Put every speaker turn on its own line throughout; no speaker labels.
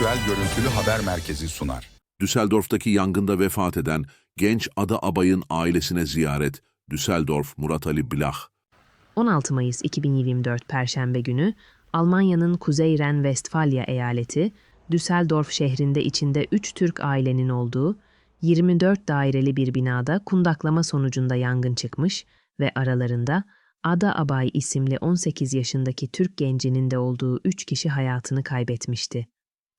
Görüntülü Haber Merkezi sunar.
Düsseldorf'taki yangında vefat eden genç Ada Abay'ın ailesine ziyaret. Düsseldorf Murat Ali Blach.
16 Mayıs 2024 Perşembe günü Almanya'nın Kuzey Ren-Vestfalya eyaleti Düsseldorf şehrinde içinde 3 Türk ailenin olduğu 24 daireli bir binada kundaklama sonucunda yangın çıkmış ve aralarında Ada Abay isimli 18 yaşındaki Türk gencinin de olduğu 3 kişi hayatını kaybetmişti.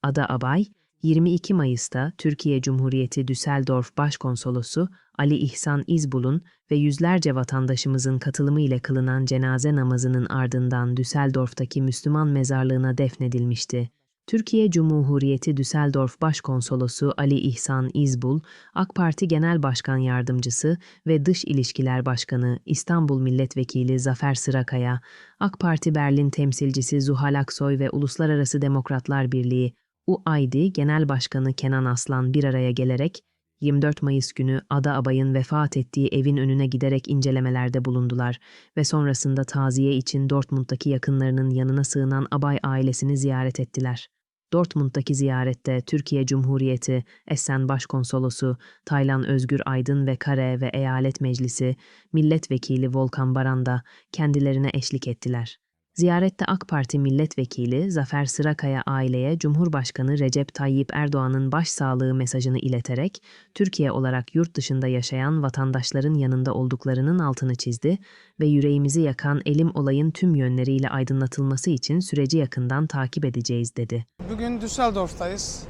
Ada Abay, 22 Mayıs'ta Türkiye Cumhuriyeti Düsseldorf Başkonsolosu Ali İhsan İzbul'un ve yüzlerce vatandaşımızın katılımı ile kılınan cenaze namazının ardından Düsseldorf'taki Müslüman mezarlığına defnedilmişti. Türkiye Cumhuriyeti Düsseldorf Başkonsolosu Ali İhsan İzbul, AK Parti Genel Başkan Yardımcısı ve Dış İlişkiler Başkanı İstanbul Milletvekili Zafer Sırakaya, AK Parti Berlin temsilcisi Zuhal Aksoy ve Uluslararası Demokratlar Birliği UAID Genel Başkanı Kenan Aslan bir araya gelerek 24 Mayıs günü Ada Abay'ın vefat ettiği evin önüne giderek incelemelerde bulundular ve sonrasında taziye için Dortmund'daki yakınlarının yanına sığınan Abay ailesini ziyaret ettiler. Dortmund'daki ziyarette Türkiye Cumhuriyeti, Essen Başkonsolosu, Taylan Özgür Aydın ve Kare ve Eyalet Meclisi, Milletvekili Volkan Baran da kendilerine eşlik ettiler. Ziyarette AK Parti Milletvekili Zafer Sırakaya aileye Cumhurbaşkanı Recep Tayyip Erdoğan'ın başsağlığı mesajını ileterek Türkiye olarak yurt dışında yaşayan vatandaşların yanında olduklarının altını çizdi ve yüreğimizi yakan elim olayın tüm yönleriyle aydınlatılması için süreci yakından takip edeceğiz dedi.
Bugün Düsseldorf'tayız.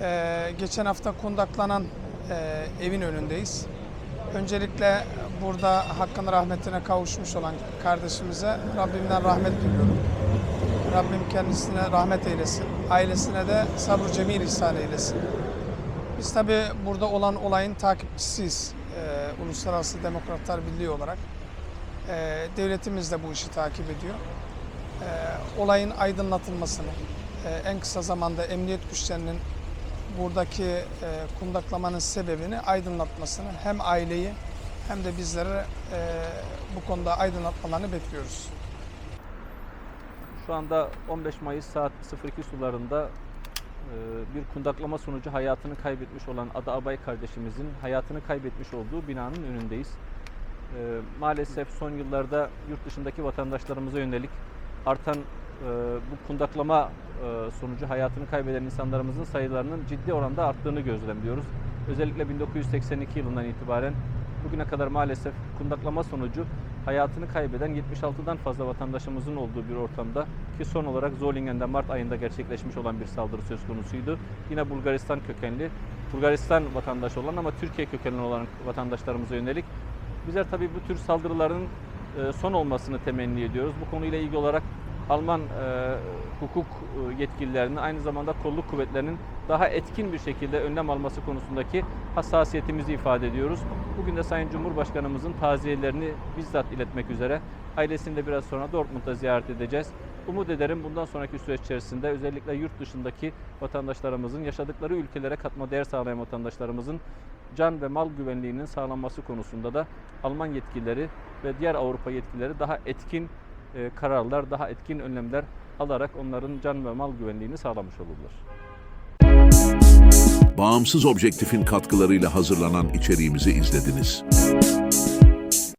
Ee, geçen hafta kundaklanan e, evin önündeyiz. Öncelikle burada hakkın rahmetine kavuşmuş olan kardeşimize Rabbimden rahmet diliyorum. Rabbim kendisine rahmet eylesin. Ailesine de sabır cemil ihsan eylesin. Biz tabi burada olan olayın takipçisiyiz. Ee, Uluslararası Demokratlar Birliği olarak. Ee, devletimiz de bu işi takip ediyor. Ee, olayın aydınlatılmasını, e, en kısa zamanda emniyet güçlerinin buradaki e, kundaklamanın sebebini aydınlatmasını hem aileyi hem de bizlere e, bu konuda aydınlatmalarını bekliyoruz.
Şu anda 15 Mayıs saat 02 sularında e, bir kundaklama sonucu hayatını kaybetmiş olan Ada Abay kardeşimizin hayatını kaybetmiş olduğu binanın önündeyiz. E, Maalesef son yıllarda yurt dışındaki vatandaşlarımıza yönelik artan bu kundaklama e, sonucu hayatını kaybeden insanlarımızın sayılarının ciddi oranda arttığını gözlemliyoruz. Özellikle 1982 yılından itibaren bugüne kadar maalesef kundaklama sonucu hayatını kaybeden 76'dan fazla vatandaşımızın olduğu bir ortamda ki son olarak Zolingen'de Mart ayında gerçekleşmiş olan bir saldırı söz konusuydu. Yine Bulgaristan kökenli, Bulgaristan vatandaşı olan ama Türkiye kökenli olan vatandaşlarımıza yönelik bizler tabii bu tür saldırıların e, son olmasını temenni ediyoruz. Bu konuyla ilgili olarak Alman e, hukuk e, yetkililerinin aynı zamanda kolluk kuvvetlerinin daha etkin bir şekilde önlem alması konusundaki hassasiyetimizi ifade ediyoruz. Bugün de Sayın Cumhurbaşkanımızın taziyelerini bizzat iletmek üzere ailesini de biraz sonra Dortmund'da ziyaret edeceğiz. Umut ederim bundan sonraki süreç içerisinde özellikle yurt dışındaki vatandaşlarımızın yaşadıkları ülkelere katma değer sağlayan vatandaşlarımızın can ve mal güvenliğinin sağlanması konusunda da Alman yetkilileri ve diğer Avrupa yetkilileri daha etkin e, kararlar, daha etkin önlemler alarak onların can ve mal güvenliğini sağlamış olurlar.
Bağımsız objektifin katkılarıyla hazırlanan içeriğimizi izlediniz.